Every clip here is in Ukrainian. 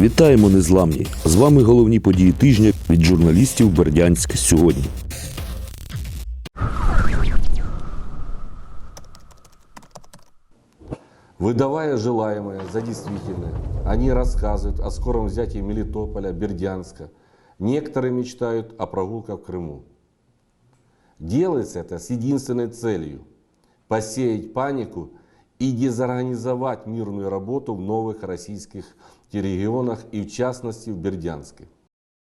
Вітаємо незламні! З вами головні події тижня від журналістів Бердянськ сьогодні. Выдавая желаемое за действительное, они рассказывают о скором взятии Мелитополя, Бердянска. Некоторые мечтают о прогулках в Крыму. Делается это с единственной целью – посеять панику и дезорганизовать мирную работу в новых российских регионах и в частности в Бердянске.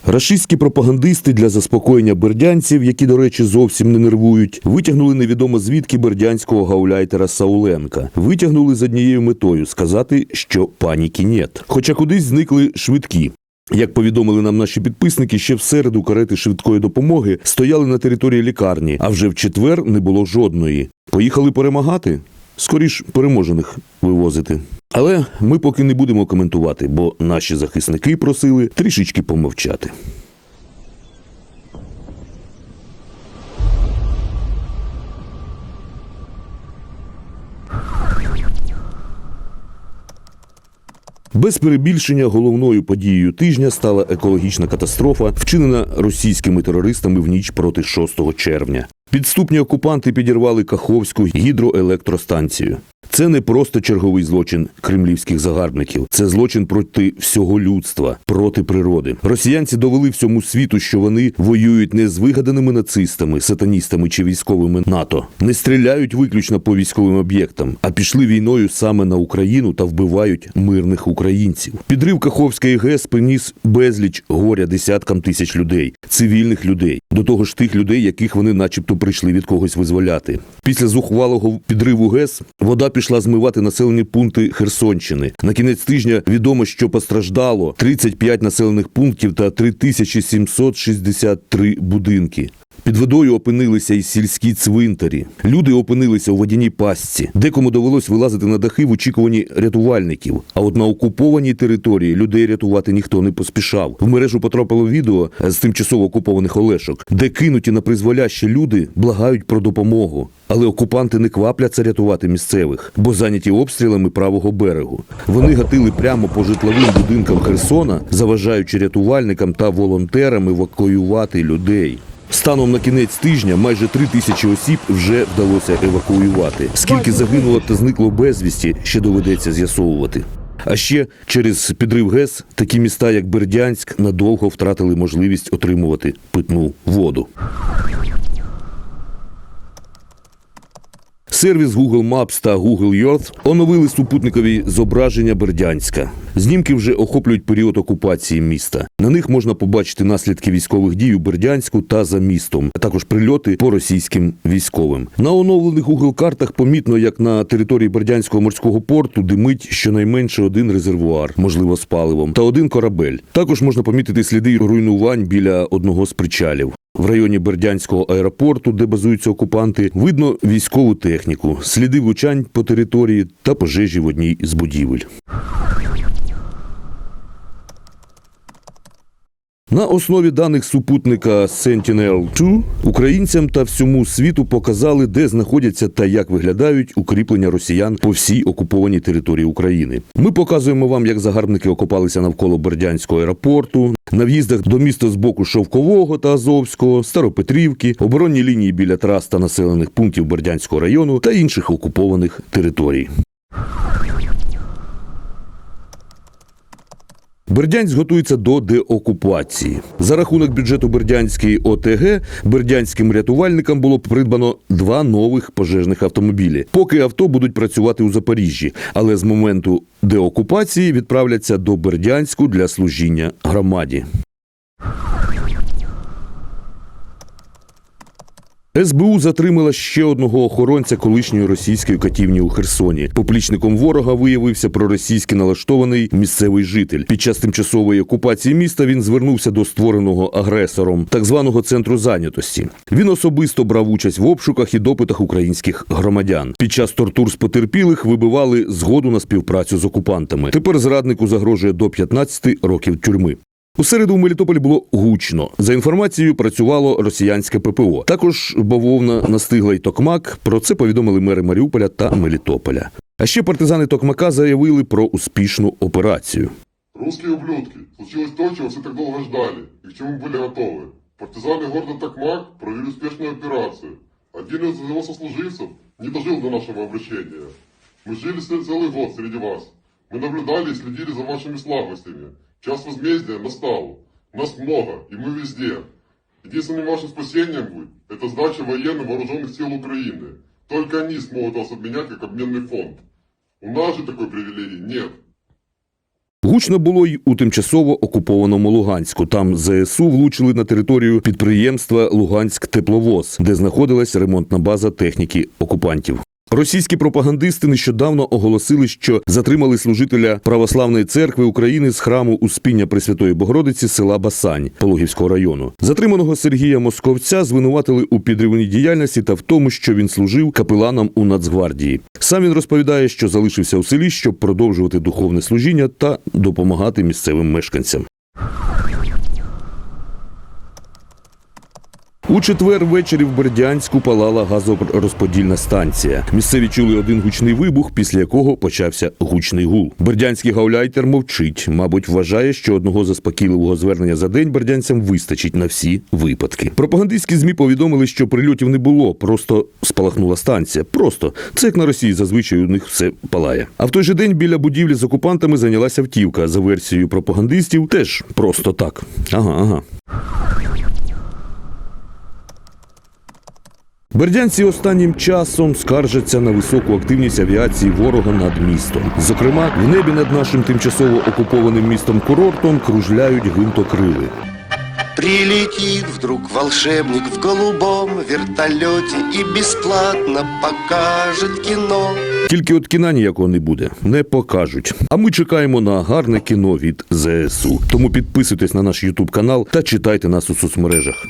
Рашистські пропагандисти для заспокоєння бердянців, які, до речі, зовсім не нервують, витягнули невідомо звідки бердянського гауляйтера Сауленка. Витягнули з однією метою сказати, що паніки нет. Хоча кудись зникли швидкі. Як повідомили нам наші підписники, ще в середу карети швидкої допомоги стояли на території лікарні, а вже в четвер не було жодної. Поїхали перемагати? Скоріш переможених вивозити. Але ми поки не будемо коментувати, бо наші захисники просили трішечки помовчати. Без перебільшення головною подією тижня стала екологічна катастрофа, вчинена російськими терористами в ніч проти 6 червня. Підступні окупанти підірвали Каховську гідроелектростанцію. Це не просто черговий злочин кремлівських загарбників, це злочин проти всього людства, проти природи. Росіянці довели всьому світу, що вони воюють не з вигаданими нацистами, сатаністами чи військовими НАТО, не стріляють виключно по військовим об'єктам, а пішли війною саме на Україну та вбивають мирних українців. Підрив Каховської ГЕС приніс безліч горя десяткам тисяч людей, цивільних людей, до того ж тих людей, яких вони, начебто, прийшли від когось визволяти. Після зухвалого підриву ГЕС вода пішла змивати населені пункти Херсонщини. На кінець тижня відомо, що постраждало 35 населених пунктів та 3763 будинки. Під водою опинилися і сільські цвинтарі. Люди опинилися у водяній пастці. Декому довелось вилазити на дахи в очікуванні рятувальників. А от на окупованій території людей рятувати ніхто не поспішав. В мережу потрапило відео з тимчасово окупованих Олешок, де кинуті на призволяще люди благають про допомогу. Але окупанти не квапляться рятувати місцевих, бо зайняті обстрілами правого берегу. Вони гатили прямо по житловим будинкам Херсона, заважаючи рятувальникам та волонтерам евакуювати людей. Станом на кінець тижня майже три тисячі осіб вже вдалося евакуювати. Скільки загинуло та зникло безвісті, ще доведеться з'ясовувати. А ще через підрив ГЕС такі міста, як Бердянськ, надовго втратили можливість отримувати питну воду. Сервіс Google Maps та Google Earth оновили супутникові зображення Бердянська. Знімки вже охоплюють період окупації міста. На них можна побачити наслідки військових дій у Бердянську та за містом, а також прильоти по російським військовим. На оновлених Google картах помітно, як на території Бердянського морського порту димить щонайменше один резервуар, можливо, з паливом, та один корабель. Також можна помітити сліди руйнувань біля одного з причалів. В районі Бердянського аеропорту, де базуються окупанти, видно військову техніку, сліди влучань по території та пожежі в одній з будівель. На основі даних супутника Sentinel-2 українцям та всьому світу показали, де знаходяться та як виглядають укріплення росіян по всій окупованій території України. Ми показуємо вам, як загарбники окопалися навколо Бердянського аеропорту, на в'їздах до міста з боку Шовкового та Азовського, Старопетрівки, оборонні лінії біля трас та населених пунктів Бердянського району та інших окупованих територій. Бердянськ готується до деокупації. За рахунок бюджету Бердянської ОТГ бердянським рятувальникам було придбано два нових пожежних автомобілі. Поки авто будуть працювати у Запоріжжі, але з моменту деокупації відправляться до Бердянську для служіння громаді. СБУ затримала ще одного охоронця колишньої російської катівні у Херсоні. Поплічником ворога виявився проросійськи налаштований місцевий житель. Під час тимчасової окупації міста він звернувся до створеного агресором так званого центру зайнятості. Він особисто брав участь в обшуках і допитах українських громадян. Під час тортур з потерпілих вибивали згоду на співпрацю з окупантами. Тепер зраднику загрожує до 15 років тюрми. У середу у Мелітополі було гучно. За інформацією, працювало росіянське ППО. Також бавовна настигла й Токмак. Про це повідомили мери Маріуполя та Мелітополя. А ще партизани Токмака заявили про успішну операцію. Русские ублюдки, случилось то, чего все так долго ждали и к чему были готовы. Партизаны города Токмак провели успешную операцию. Один из его сослуживцев не дожил до нашего обращения. Мы жили ц- целый год среди вас. Мы наблюдали и следили за вашими слабостями. Час возмездия настал. Нас много, и мы везде. Единственным вашим спасением будет – это сдача военным вооруженных сил Украины. Только они смогут вас обменять как обменный фонд. У нас же такой привилегии нет. Гучно було й у тимчасово окупованому Луганську. Там ЗСУ влучили на територію підприємства Луганськ Тепловоз, де знаходилась ремонтна база техніки окупантів. Російські пропагандисти нещодавно оголосили, що затримали служителя православної церкви України з храму Успіння Пресвятої Богородиці села Басань Пологівського району. Затриманого Сергія Московця звинуватили у підривній діяльності та в тому, що він служив капеланом у Нацгвардії. Сам він розповідає, що залишився у селі, щоб продовжувати духовне служіння та допомагати місцевим мешканцям. У четвер ввечері в Бердянську палала газорозподільна станція. Місцеві чули один гучний вибух, після якого почався гучний гул. Бердянський гауляйтер мовчить. Мабуть, вважає, що одного заспокійливого звернення за день бердянцям вистачить на всі випадки. Пропагандистські змі повідомили, що прильотів не було, просто спалахнула станція. Просто це як на Росії зазвичай у них все палає. А в той же день біля будівлі з окупантами зайнялася втівка. За версією пропагандистів, теж просто так. Ага, ага. Бердянці останнім часом скаржаться на високу активність авіації ворога над містом. Зокрема, в небі над нашим тимчасово окупованим містом курортом кружляють гвинтокрили. Прилетит вдруг волшебник в голубом вертолете И бесплатно покажет кино Тільки от кіна ніякого не буде, не покажуть. А ми чекаємо на гарне кіно від ЗСУ. Тому підписуйтесь на наш Ютуб канал та читайте нас у соцмережах.